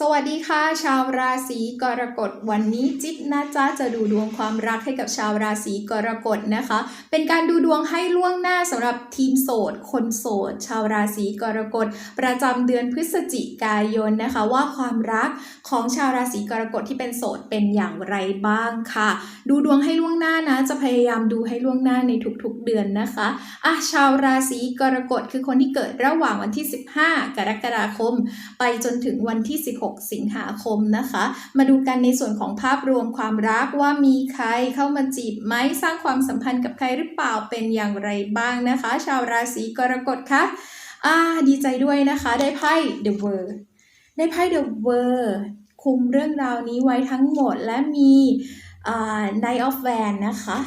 สวัสดีค่ะ ชาวราศีกรกฎวันนี้จิ๊บนะจ๊ะจะดูดวงความรักให้กับชาวราศีกรกฎนะคะ เป็นการดูดวงให้ล่วงหน้าสำหรับทีมโสด คนโสด ชาวราศีกรกฎประจำเดือนพฤศจิกายนนะคะ ว่าความรักของชาวราศีกรกฎที่เป็นโสดเป็นอย่างไรบ้างค่ะ ดูดวงให้ล่วงหน้านะ จะพยายามดูให้ล่วงหน้าในทุกๆเดือนนะคะอะชาวราศีกรกฎคือคนที่เกิดระหว่างวันที่ 15 กรกฎาคม ไปจนถึงวันที่16 6 สิงหาคมนะคะ มาดูกันในส่วนของภาพรวมความรักว่ามีใครเข้ามาจีบไหมสร้างความสัมพันธ์กับใครหรือเปล่าเป็นอย่างไรบ้างนะคะ ชาวราศีกรกฎคะอ่าดีใจด้วยนะคะ ได้ไพ่ The World ได้ไพ่ The World คุมเรื่องราวนี้ไว้ทั้งหมดและมี Night of Wands นะคะ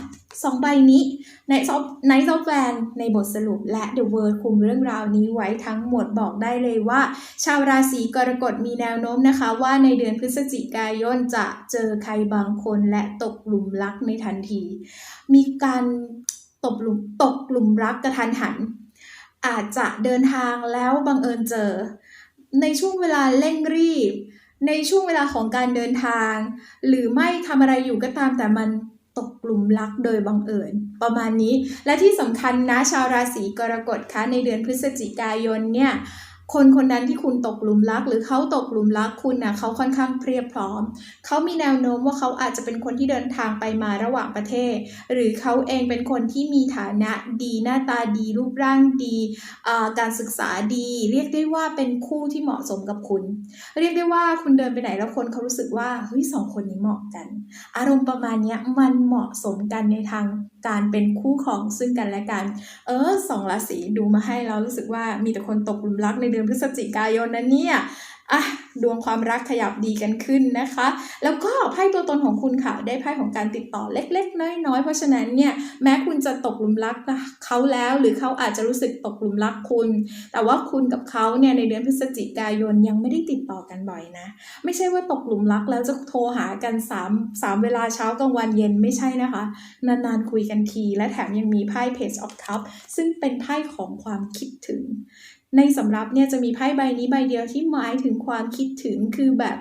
สองใบนี้ Night of Night of Wands ในบทสรุปและ The World คุมเรื่องราวนี้ไว้ทั้งหมดบอกได้เลยว่า ชาวราศีกรกฎมีแนวโน้มนะคะว่าในเดือนพฤศจิกายนจะเจอใครบางคนและตกหลุมรักในทันที มีการตกหลุมตกหลุมรักกระทันหัน อาจจะเดินทางแล้วบังเอิญเจอ ในช่วงเวลาเร่งรีบ ในช่วงเวลาของการเดินทาง หรือไม่ทำอะไรอยู่ก็ตามแต่มันตกหลุมรักโดยบังเอิญ ประมาณนี้และที่สำคัญนะชาวราศีกรกฎคะในเดือนพฤศจิกายนเนี่ย คนคนนั้นที่คุณตกหลุมรัก หรือเขาตกหลุมรักคุณนะเขาค่อนข้างเพียบพร้อม เขามีแนวโน้มว่าเขาอาจจะเป็นคนที่เดินทางไปมาระหว่างประเทศ หรือเขาเองเป็นคนที่มีฐานะดีหน้าตาดี รูปร่างดีอ่าการศึกษาดี เรียกได้ว่าเป็นคู่ที่เหมาะสมกับคุณ เรียกได้ว่าคุณเดินไปไหนแล้วคนเขารู้สึกว่าเฮ้ยสองคนนี้เหมาะกัน อารมณ์ประมาณนี้มันเหมาะสมกันในทาง การเป็นคู่ของซึ่งกันและกัน เออสองราศีดูมาให้เรารู้สึกว่ามีแต่คนตกหลุมรักในเดือนพฤศจิกายนนะเนี่ย อะดวงความรักขยับดีกันขึ้นนะคะ แล้วก็ไพ่ตัวตนของคุณค่ะ ได้ไพ่ของการติดต่อเล็ก ๆ น้อยๆเพราะฉะนั้นเนี่ยแม้คุณจะตกหลุมรักเขาแล้ว หรือเขาอาจจะรู้สึกตกหลุมรักคุณ แต่ว่าคุณกับเขาเนี่ยในเดือนพฤศจิกายนยังไม่ได้ติดต่อกันบ่อยนะ ไม่ใช่ว่าตกหลุมรักแล้วจะโทรหากัน3 3เวลาเช้ากลางวันเย็นไม่ใช่นะคะ นานๆคุยกันที และแถมยังมีไพ่ Page of Cup ซึ่งเป็นไพ่ของความคิดถึง ในสำรับเนี่ยจะมีไพ่ใบนี้ใบเดียวที่หมายถึงความคิดถึงคือแบบ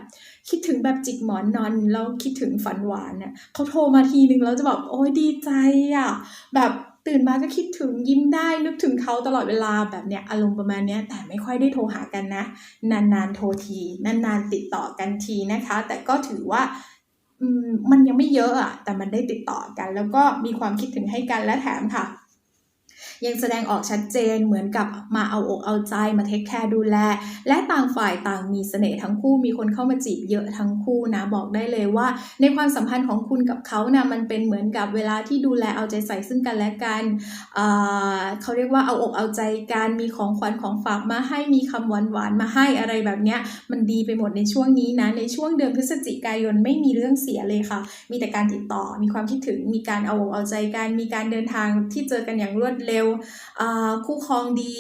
คิดถึงแบบจิกหมอนนอนแล้วคิดถึงฝันหวานน่ะเขาโทรมาทีนึงแล้วจะแบบโอ้ยดีใจอะแบบตื่นมาก็คิดถึงยิ้มได้นึกถึงเขาตลอดเวลาแบบเนี้ยอารมณ์ประมาณเนี้ยแต่ไม่ค่อยได้โทรหากันนะ นานๆโทรที นานๆติดต่อกันทีนะคะ แต่ก็ถือว่าอืมมันยังไม่เยอะอะแต่มันได้ติดต่อกัน แล้วก็มีความคิดถึงให้กันและแถมค่ะ ยังแสดงออกชัดเจนเหมือนกับมาเอาอกเอาใจมาเทคแคร์ดูแล และต่างฝ่ายต่างมีเสน่ห์ทั้งคู่มีคนเข้ามาจีบเยอะทั้งคู่นะบอกได้เลยว่า ในความสัมพันธ์ของคุณกับเขานะมันเป็นเหมือนกับเวลาที่ดูแลเอาใจใส่ซึ่งกันและกันอ่าเขาเรียกว่าเอาอกเอาใจกันมีของขวัญของฝากมาให้มีคำหวานหวานมาให้อะไรแบบเนี้ยมันดีไปหมดในช่วงนี้นะในช่วงเดือนพฤศจิกายนไม่มีเรื่องเสียเลยค่ะ มีแต่การติดต่อมีความคิดถึงมีการเอาอกเอาใจกันมีการเดินทางที่เจอกันอย่างรวดเร็วคู่ครองดี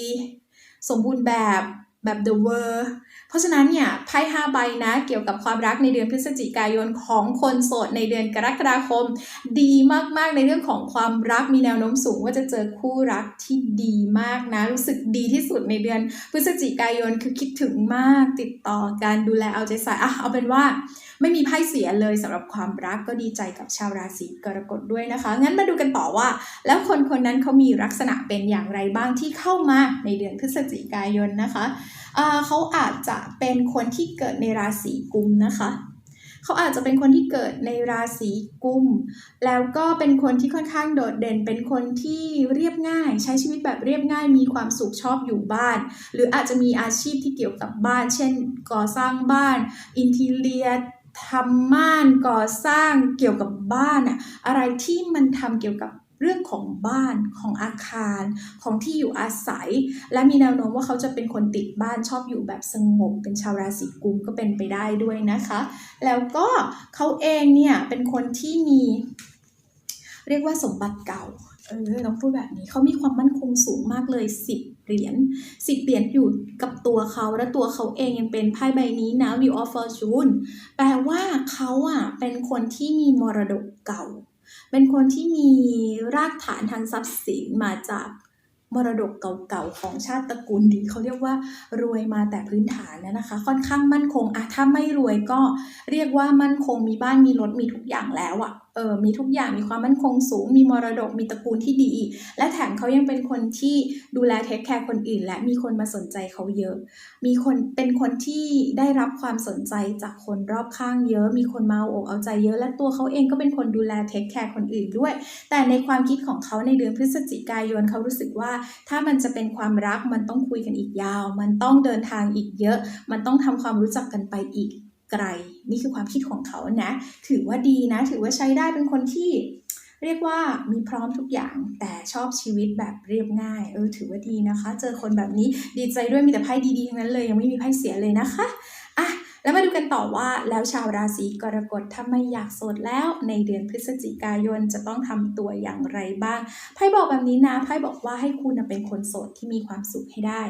สมบูรณ์แบบแบบ The World เพราะฉะนั้นเนี่ยไพ่ห้าใบนะเกี่ยวกับความรักในเดือนพฤศจิกายนของคนโสดในเดือนกรกฎาคม ดีมากๆในเรื่องของความรักมีแนวโน้มสูงว่าจะเจอคู่รักที่ดีมากนะ รู้สึกดีที่สุดในเดือนพฤศจิกายนคือคิดถึงมากติดต่อการดูแลเอาใจใส่อะเอาเป็นว่า ไม่มีไพ่เสียเลยสำหรับความรักก็ดีใจกับชาวราศีกรกฎด้วยนะคะ งั้นมาดูกันต่อว่า แล้วคนคนนั้นเขามีลักษณะเป็นอย่างไรบ้างที่เข้ามาในเดือนพฤศจิกายนนะคะอ่าเขาอาจจะเป็นคนที่เกิดในราศีกุมนะคะเขาอาจจะเป็นคนที่เกิดในราศีกุม แล้วก็เป็นคนที่ค่อนข้างโดดเด่น เป็นคนที่เรียบง่าย ใช้ชีวิตแบบเรียบง่าย มีความสุขชอบอยู่บ้าน หรืออาจจะมีอาชีพที่เกี่ยวกับบ้าน เช่น ก่อสร้างบ้าน อินทีเลีย ทำม่านก่อสร้างเกี่ยวกับบ้านอะอะไรที่มันทำเกี่ยวกับเรื่องของบ้านของอาคารของที่อยู่อาศัย และมีแนวโน้มว่าเขาจะเป็นคนติดบ้านชอบอยู่แบบสงบ เป็นชาวราศีกุมก็เป็นไปได้ด้วยนะคะ แล้วก็เขาเองเนี่ยเป็นคนที่มี เรียกว่าสมบัติเก่าเออต้องพูดแบบนี้เขามีความมั่นคงสูงมากเลย 10 เหรียญสิบเหรียญอยู่กับตัวเขาและตัวเขาเองยังเป็นไพ่ใบนี้นะ View of Fortune แปลว่าเขาอะเป็นคนที่มีมรดกเก่า เป็นคนที่มีรากฐานทางทรัพย์สินมาจาก มรดกเก่าๆของชาติตระกูลดีเขาเรียกว่ารวยมาแต่พื้นฐานนะนะคะ ค่อนข้างมั่นคงอะถ้าไม่รวยก็เรียกว่ามั่นคงมีบ้านมีรถมีทุกอย่างแล้วอะเออมีทุกอย่างมีความมั่นคงสูง มีมรดกมีตระกูลที่ดี และแถมเขายังเป็นคนที่ดูแลเทคแคร์คนอื่น และมีคนมาสนใจเขาเยอะ มีคนเป็นคนที่ได้รับความสนใจจากคนรอบข้างเยอะ มีคนมาเอาอกเอาใจเยอะ และตัวเขาเองก็เป็นคนดูแลเทคแคร์คนอื่นด้วย แต่ในความคิดของเขาในเดือนพฤศจิกายนเขารู้สึกว่าถ้ามันจะเป็นความรักมันต้องคุยกันอีกยาว มันต้องเดินทางอีกเยอะ มันต้องทำความรู้จักกันไปอีกไกล นี่คือความคิดของเขานะ ถือว่าดีนะ ถือว่าใช้ได้เป็นคนที่เรียกว่ามีพร้อมทุกอย่างแต่ชอบชีวิตแบบเรียบง่าย เออถือว่าดีนะคะ เจอคนแบบนี้ดีใจด้วยมีแต่ไพ่ดีๆทั้งนั้นเลย ยังไม่มีไพ่เสียเลยนะคะ แล้วมาดูกันต่อว่าแล้วชาวราศีกรกฎถ้าไม่อยากโสดแล้วในเดือนพฤศจิกายนจะต้องทำตัวอย่างไรบ้างไพ่บอกแบบนี้นะไพ่บอกว่าให้คุณเป็นคนโสดที่มีความสุขให้ได้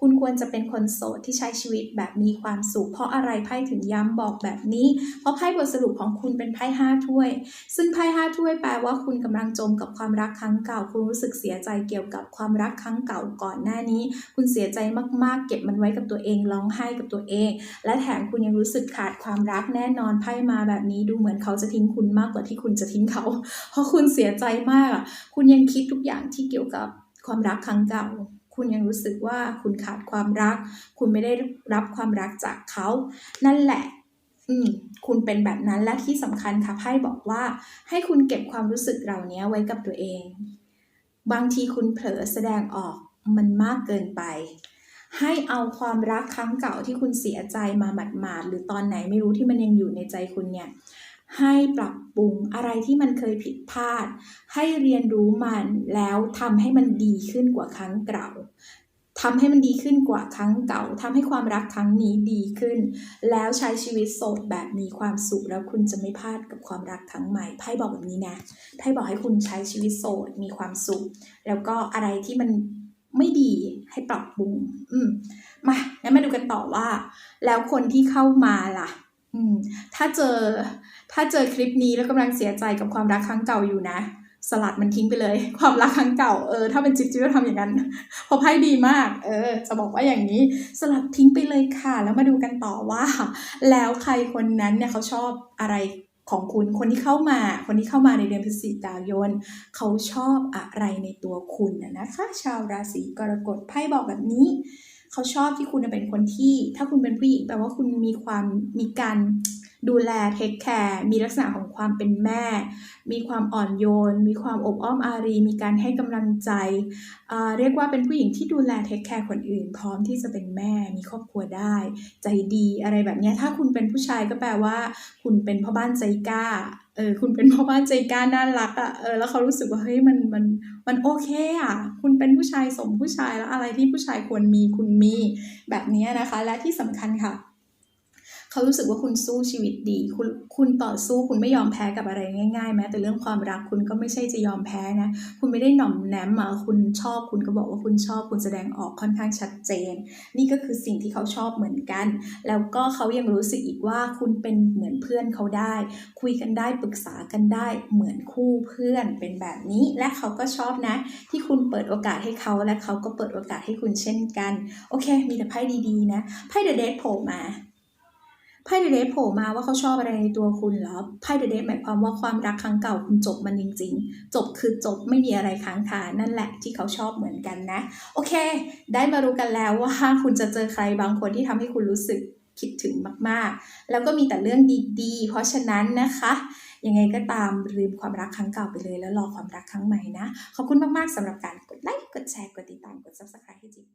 คุณควรจะเป็นคนโสดที่ใช้ชีวิตแบบมีความสุข เพราะอะไรไพ่ถึงย้ำบอกแบบนี้ เพราะไพ่บทสรุปของคุณเป็นไพ่ห้าถ้วย ซึ่งไพ่ห้าถ้วยแปลว่าคุณกำลังจมกับความรักครั้งเก่า คุณรู้สึกเสียใจเกี่ยวกับความรักครั้งเก่าก่อนหน้านี้ คุณเสียใจมากๆ เก็บมันไว้กับตัวเองร้องไห้กับตัวเอง และแถมคุณคุณยังรู้สึกขาดความรักแน่นอนไพ่มาแบบนี้ดูเหมือนเขาจะทิ้งคุณมากกว่าที่คุณจะทิ้งเขา เพราะคุณเสียใจมาก คุณยังคิดทุกอย่างที่เกี่ยวกับความรักครั้งเก่า คุณยังรู้สึกว่าคุณขาดความรัก คุณไม่ได้รับความรักจากเขา นั่นแหละอืมคุณเป็นแบบนั้นและที่สำคัญค่ะไพ่บอกว่า ให้คุณเก็บความรู้สึกเหล่านี้ไว้กับตัวเอง บางทีคุณเผลอแสดงออกมันมากเกินไป ให้เอาความรักครั้งเก่าที่คุณเสียใจมาหมาดๆหรือตอนไหนไม่รู้ที่มันยังอยู่ในใจคุณเนี่ยให้ปรับปรุงอะไรที่มันเคยผิดพลาด ให้เรียนรู้มันแล้วทำให้มันดีขึ้นกว่าครั้งเก่าทำให้มันดีขึ้นกว่าครั้งเก่าทำให้ความรักครั้งนี้ดีขึ้น แล้วใช้ชีวิตโสดแบบมีความสุขแล้วคุณจะไม่พลาดกับความรักครั้งใหม่ไพ่บอกแบบนี้นะไพ่บอกให้คุณใช้ชีวิตโสดมีความสุข แล้วก็อะไรที่มัน ไม่ดีให้ปรับปรุงอืมมางั้นมาดูกันต่อว่า แล้วคนที่เข้ามาล่ะอืมถ้าเจอถ้าเจอคลิปนี้แล้วกำลังเสียใจกับความรักครั้งเก่าอยู่นะสลัดมันทิ้งไปเลย ความรักครั้งเก่าเออถ้าเป็นจิ๊บจิ๊บจะทำอย่างนั้นเพราะไพ่ดีมาก เออ จะบอกว่าอย่างนี้ สลัดทิ้งไปเลยค่ะ แล้วมาดูกันต่อว่า แล้วใครคนนั้นเนี่ยเขาชอบอะไร ของคุณคนที่เข้ามาคนที่เข้ามาในเดือนพฤศจิกายน เขาชอบอะไรในตัวคุณนะนะคะ ชาวราศีกรกฎไพ่บอกแบบนี้เขาชอบที่คุณเป็นคนที่ ถ้าคุณเป็นผู้หญิงแปลว่าคุณมีความมีการ ดูแลเทคแคร์มีลักษณะของความเป็นแม่ มีความอ่อนโยน มีความอบอ้อมอารี มีการให้กำลังใจ เรียกว่าเป็นผู้หญิงที่ดูแลเทคแคร์คนอื่น พร้อมที่จะเป็นแม่ มีครอบครัวได้ ใจดีอะไรแบบนี้ถ้าคุณเป็นผู้ชายก็แปลว่า คุณเป็นพ่อบ้านใจกล้าเออคุณเป็นพ่อบ้านใจกล้าน่ารักอะ่ะเออแล้วเขารู้สึกว่าเฮ้ยมันมันมันโอเคอะ่ะ คุณเป็นผู้ชายสมผู้ชายแล้วอะไรที่ผู้ชายควรมีคุณมีแบบนี้นะคะ และที่สำคัญค่ะ เขารู้สึกว่าคุณสู้ชีวิตดี คุณคุณต่อสู้คุณไม่ยอมแพ้กับอะไรง่ายๆ แม้แต่เรื่องความรักคุณก็ไม่ใช่จะยอมแพ้นะ คุณไม่ได้หน่อมแนมอะคุณชอบคุณก็บอกว่าคุณชอบคุณแสดงออกค่อนข้างชัดเจน นี่ก็คือสิ่งที่เขาชอบเหมือนกัน แล้วก็เขายังรู้สึกอีกว่าคุณเป็นเหมือนเพื่อนเขาได้ คุยกันได้ปรึกษากันได้เหมือนคู่เพื่อนเป็นแบบนี้ และเขาก็ชอบนะ ที่คุณเปิดโอกาสให้เขาและเขาก็เปิดโอกาสให้คุณเช่นกัน โอเค มีแต่ไพ่ดีๆนะไพ่เดอะเดทโผล่มา ไพ่เดอะเดทโผล่มาว่าเขาชอบอะไรในตัวคุณเหรอไพ่เดอะเดทหมายความว่าความรักครั้งเก่าคุณจบมันจริง ๆ จบคือจบไม่มีอะไรค้างคานั่นแหละที่เขาชอบเหมือนกันนะ โอเค ได้มารู้กันแล้วว่าคุณจะเจอใครบางคนที่ทำให้คุณรู้สึกคิดถึงมากๆ แล้วก็มีแต่เรื่องดีๆ เพราะฉะนั้นนะคะ ยังไงก็ตามลืมความรักครั้งเก่าไปเลยแล้วรอความรักครั้งใหม่นะ ขอบคุณมากๆสำหรับการกดไลค์ กดแชร์ กดติดตาม กด subscribe ให้จิ๊บ